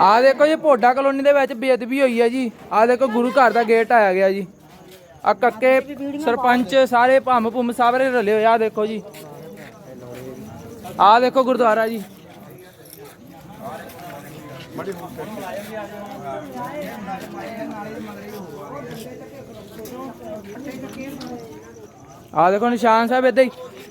ਆ ਦੇਖੋ ਜੀ, ਭੋਡਾ ਕਲੋਨੀ ਦੇ ਵਿੱਚ ਬੇਅਦਬੀ ਹੋਈ ਹੈ ਜੀ। ਆ ਦੇਖੋ, ਗੁਰੂ ਘਰ ਦਾ ਗੇਟ ਆਇਆ ਗਿਆ ਜੀ। ਆ ਕੱਕੇ ਸਰਪੰਚ ਸਾਰੇ ਭੰਮ ਭੁੰਮ ਸਾਰੇ ਰਲੇ ਹੋਏ ਆ ਦੇਖੋ ਜੀ। ਆ ਦੇਖੋ ਗੁਰਦੁਆਰਾ ਜੀ। ਆ ਦੇਖੋ ਨਿਸ਼ਾਨ ਸਾਹਿਬ ਏਦਾਂ ਹੀ।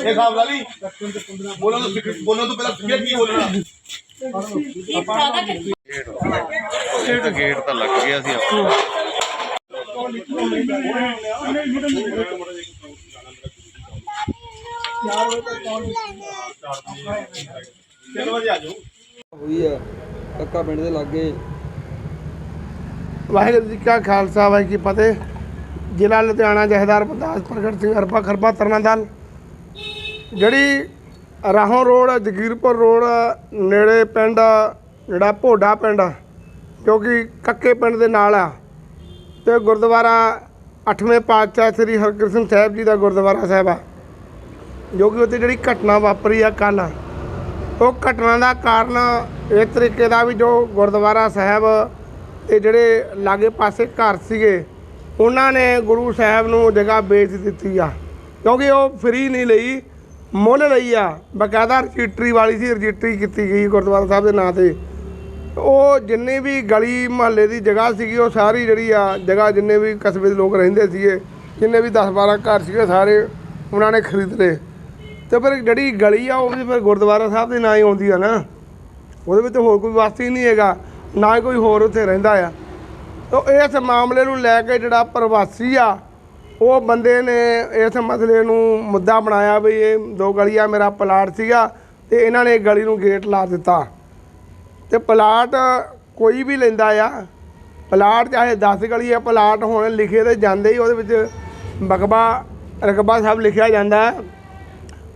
ਇਹ ਖਾਬ ਵਾਲੀ। ਬੋਲਣ ਤੋਂ ਬੋਲਣ ਤੋਂ ਪਹਿਲਾਂ ਫਿਰ ਕੀ ਬੋਲਣਾ? ਗੇਟ ਤਾਂ ਲੱਗ ਗਿਆ ਸੀ ਆਪਾਂ ਤਿੰਨ ਵਜੇ ਆ ਜਾਓ। ਹੋਈ ਹੈ ਕੱਕਾ ਪਿੰਡ ਦੇ ਲਾਗੇ ਵਾਹਿਗੁਰੂ ਜੀ ਕਾ ਖਾਲਸਾ, ਵਾਹਿਗੁਰੂ ਜੀ ਫਤਿਹ। ਜ਼ਿਲ੍ਹਾ ਲੁਧਿਆਣਾ ਜਹੇਦਾਰ ਬੰਦਾਸ ਪ੍ਰਗਟ ਸਿੰਘ ਅਰਪਾ ਖਰਪਾ ਤਰਨਾ ਦਲ ਜਿਹੜੀ ਰਾਹੋਂ ਰੋਡ, ਜਗੀਰਪੁਰ ਰੋਡ, ਨੇੜੇ ਪਿੰਡ, ਜਿਹੜਾ ਭੋਡਾ ਪਿੰਡ ਜੋ ਕਿ ਕੱਕੇ ਪਿੰਡ ਦੇ ਨਾਲ ਆ, ਤੇ ਗੁਰਦੁਆਰਾ ਅੱਠਵੇਂ ਪਾਤਸ਼ਾਹ ਸ੍ਰੀ ਹਰਕ੍ਰਿਸ਼ਨ ਸਾਹਿਬ ਜੀ ਦਾ ਗੁਰਦੁਆਰਾ ਸਾਹਿਬ ਆ, ਜੋ ਕਿ ਉੱਥੇ ਜਿਹੜੀ ਘਟਨਾ ਵਾਪਰੀ ਆ ਕੱਲ ਉਹ ਘਟਨਾ ਦਾ ਕਾਰਨ ਇਸ ਤਰੀਕੇ ਦਾ ਵੀ ਜੋ ਗੁਰਦੁਆਰਾ ਸਾਹਿਬ ਤੇ ਜਿਹੜੇ ਲਾਗੇ ਪਾਸੇ ਘਰ ਸੀਗੇ, ਉਹਨਾਂ ਨੇ ਗੁਰੂ ਸਾਹਿਬ ਨੂੰ ਜਗ੍ਹਾ ਵੇਚ ਦਿੱਤੀ ਆ। ਕਿਉਂਕਿ ਉਹ ਫ੍ਰੀ ਨਹੀਂ ਲਈ, ਮੁੱਲ ਲਈ ਆ। ਬਕਾਇਦਾ ਰਜਿਸਟਰੀ ਵਾਲੀ ਸੀ, ਰਜਿਸਟਰੀ ਕੀਤੀ ਗਈ ਗੁਰਦੁਆਰਾ ਸਾਹਿਬ ਦੇ ਨਾਂ ਤੇ। ਉਹ ਜਿੰਨੇ ਵੀ ਗਲੀ ਮਹੱਲੇ ਦੀ ਜਗ੍ਹਾ ਸੀਗੀ, ਉਹ ਸਾਰੀ ਜਿਹੜੀ ਆ ਜਗ੍ਹਾ ਜਿੰਨੇ ਵੀ ਕਸਬੇ ਦੇ ਲੋਕ ਰਹਿੰਦੇ ਸੀਗੇ, ਜਿੰਨੇ ਵੀ 10 12 ਘਰ ਸੀਗੇ, ਸਾਰੇ ਉਹਨਾਂ ਨੇ ਖਰੀਦ ਲਏ। ਤੇ ਫਿਰ ਜਿਹੜੀ ਗਲੀ ਆ, ਉਹ ਵੀ ਫਿਰ ਗੁਰਦੁਆਰਾ ਸਾਹਿਬ ਦੇ ਨਾਂ ਹੀ ਆਉਂਦੀ ਆ ਨਾ। ਉਹਦੇ ਵਿੱਚ ਹੋਰ ਕੋਈ ਵਾਸਤੇ ਹੀ ਨਹੀਂ ਹੈਗਾ। ਨਾ ਹੀ ਕੋਈ ਹੋਰ ਉੱਥੇ ਰਹਿੰਦਾ ਆ। ਤਾਂ ਇਸ ਮਾਮਲੇ ਨੂੰ ਲੈ ਕੇ ਜਿਹੜਾ ਪ੍ਰਵਾਸੀ ਆ, ਉਹ ਬੰਦੇ ਨੇ ਇਸ ਮਸਲੇ ਨੂੰ ਮੁੱਦਾ ਬਣਾਇਆ ਵੀ ਇਹ ਦੋ ਗਲੀਆਂ ਮੇਰਾ ਪਲਾਟ ਸੀਗਾ ਤੇ ਇਹਨਾਂ ਨੇ ਗਲੀ ਨੂੰ ਗੇਟ ਲਾ ਦਿੱਤਾ। ਤੇ ਪਲਾਟ ਕੋਈ ਵੀ ਲੈਂਦਾ ਆ, ਪਲਾਟ ਚਾਹੇ 10 ਗਲੀ ਆ, ਪਲਾਟ ਹੁਣ ਲਿਖੇ ਤੇ ਜਾਂਦੇ ਹੀ ਉਹਦੇ ਵਿੱਚ ਬਕਬਾ, ਰਕਬਾ ਸਾਹਿਬ ਲਿਖਿਆ ਜਾਂਦਾ ਹੈ।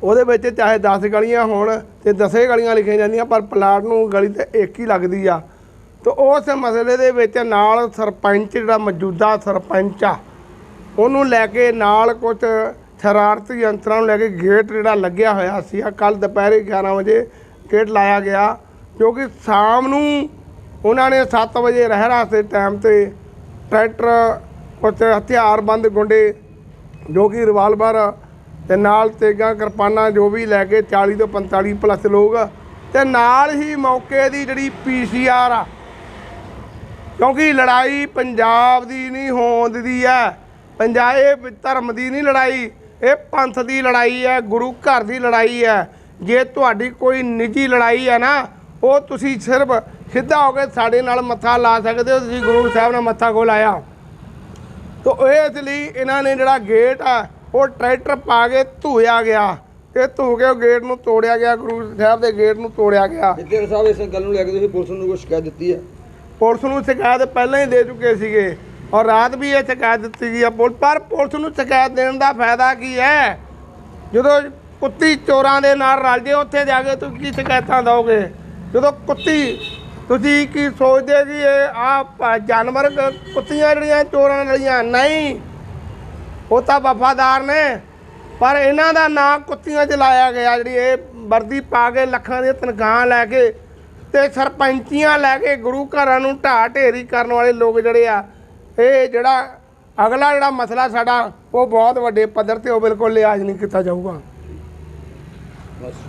ਉਹਦੇ ਵਿੱਚ ਚਾਹੇ 10 ਗਲੀਆਂ ਹੋਣ ਤੇ 10 ਗਲੀਆਂ ਲਿਖੀਆਂ ਜਾਂਦੀਆਂ, ਪਰ ਪਲਾਟ ਨੂੰ ਗਲੀ ਤੇ ਇੱਕ ਹੀ ਲੱਗਦੀ ਆ। ਤੇ ਉਸ ਮਸਲੇ ਦੇ ਵਿੱਚ ਨਾਲ ਸਰਪੰਚ ਜਿਹੜਾ ਮੌਜੂਦਾ ਸਰਪੰਚ ਆ, ਉਹਨੂੰ ਲੈ ਕੇ ਨਾਲ ਕੁਝ ਸ਼ਰਾਰਤੀ ਯੰਤਰਾਂ ਨੂੰ ਲੈ ਕੇ ਗੇਟ ਜਿਹੜਾ ਲੱਗਿਆ ਹੋਇਆ ਸੀ ਕੱਲ ਦੁਪਹਿਰੇ 11 ਵਜੇ ਗੇਟ ਲਾਇਆ ਗਿਆ ਕਿਉਂਕਿ ਸ਼ਾਮ ਨੂੰ ਉਹਨਾਂ ਨੇ 7 ਵਜੇ ਰਹਿਰਾਸ ਦੇ ਟਾਈਮ ਤੇ ਟਰੈਕਟਰ ਕੁਝ ਹਥਿਆਰਬੰਦ ਗੁੰਡੇ ਜੋ ਕਿ ਰਿਵਾਲਵਰ ਤੇ ਨਾਲ ਤੇਗਾਂ ਕਿਰਪਾਨਾਂ ਜੋ ਵੀ ਲੈ ਕੇ 40 ਤੋਂ 45 ਪਲੱਸ ਲੋਕ ਤੇ ਨਾਲ ਹੀ ਮੌਕੇ ਦੀ ਜਿਹੜੀ ਪੀਸੀਆਰ ਆ ਕਿਉਂਕਿ ਲੜਾਈ ਪੰਜਾਬ ਦੀ ਨਹੀਂ ਹੋਂਦ ਦੀ ਹੈ ਪੰਜਾਬ ਧਰਮ ਦੀ ਨਹੀਂ ਲੜਾਈ, ਇਹ ਪੰਥ ਦੀ ਲੜਾਈ ਹੈ ਗੁਰੂ ਘਰ ਦੀ ਲੜਾਈ ਹੈ ਜੇ ਤੁਹਾਡੀ ਕੋਈ ਨਿੱਜੀ ਲੜਾਈ ਹੈ ਨਾ, ਉਹ ਤੁਸੀਂ ਸਿਰਫ ਸਿੱਧਾ ਹੋ ਕੇ ਸਾਡੇ ਨਾਲ ਮੱਥਾ ਲਾ ਸਕਦੇ ਹੋ, ਤੁਸੀਂ ਗੁਰੂ ਸਾਹਿਬ ਨਾਲ ਮੱਥਾ ਕੋ ਲਾਇਆ। ਤੋ ਇਸ ਲਈ ਇਹਨਾਂ ਨੇ ਜਿਹੜਾ ਗੇਟ ਆ, ਉਹ ਟਰੈਕਟਰ ਪਾ ਕੇ ਧੋਇਆ ਗਿਆ ਤੇ ਧੋ ਕੇ ਉਹ ਗੇਟ ਨੂੰ ਤੋੜਿਆ ਗਿਆ, ਗੁਰੂ ਸਾਹਿਬ ਦੇ ਗੇਟ ਨੂੰ ਤੋੜਿਆ ਗਿਆ। ਜਿੱਤੇ ਸਾਹਿਬ ਇਸ ਗੱਲ ਨੂੰ ਲੈ ਕੇ ਤੁਸੀਂ ਪੁਲਿਸ ਨੂੰ ਕੋਈ ਸ਼ਿਕਾਇਤ ਦਿੱਤੀ ਹੈ? ਪੁਲਿਸ ਨੂੰ ਸ਼ਿਕਾਇਤ ਪਹਿਲਾਂ ਹੀ ਦੇ ਚੁੱਕੇ ਸੀਗੇ ਔਰ ਰਾਤ ਵੀ ਇਹ ਸ਼ਿਕਾਇਤ ਦਿੱਤੀ ਗਈ ਆ ਪੁਲ- ਪਰ ਪੁਲਿਸ ਨੂੰ ਸ਼ਿਕਾਇਤ ਦੇਣ ਦਾ ਫਾਇਦਾ ਕੀ ਹੈ? ਜਦੋਂ ਕੁੱਤੀ ਚੋਰਾਂ ਦੇ ਨਾਲ ਰਲ ਜੇ, ਉੱਥੇ ਜਾ ਕੇ ਤੁਸੀਂ ਕੀ ਸ਼ਿਕਾਇਤਾਂ ਦਿਓਗੇ? ਜਦੋਂ ਕੁੱਤੀ, ਤੁਸੀਂ ਕੀ ਸੋਚਦੇ ਕਿ ਇਹ ਆ ਜਾਨਵਰ ਕੁੱਤੀਆਂ ਜਿਹੜੀਆਂ ਚੋਰਾਂ ਵਾਲੀਆਂ? ਨਹੀਂ। ਉਹ ਤਾਂ ਵਫਾਦਾਰ ਨੇ। ਪਰ ਇਹਨਾਂ ਦਾ ਨਾਂ ਕੁੱਤੀਆਂ 'ਚ ਲਾਇਆ ਗਿਆ, ਜਿਹੜੀ ਇਹ ਵਰਦੀ ਪਾ ਕੇ ਲੱਖਾਂ ਦੀਆਂ ਤਨਖਾਹਾਂ ਲੈ ਕੇ ਤੇ ਸਰਪੰਚੀਆਂ ਲੈ ਕੇ ਗੁਰੂ ਘਰਾਂ ਨੂੰ ਢਾਹ ਢੇਰੀ ਕਰਨ ਵਾਲੇ ਲੋਕ ਜਿਹੜੇ ਆ, ਇਹ ਜਿਹੜਾ ਅਗਲਾ ਜਿਹੜਾ ਮਸਲਾ ਸਾਡਾ, ਉਹ ਬਹੁਤ ਵੱਡੇ ਪੱਧਰ ਤੇ ਉਹ ਬਿਲਕੁਲ ਲਿਆਜ਼ ਨਹੀਂ ਕੀਤਾ ਜਾਊਗਾ। ਬਸ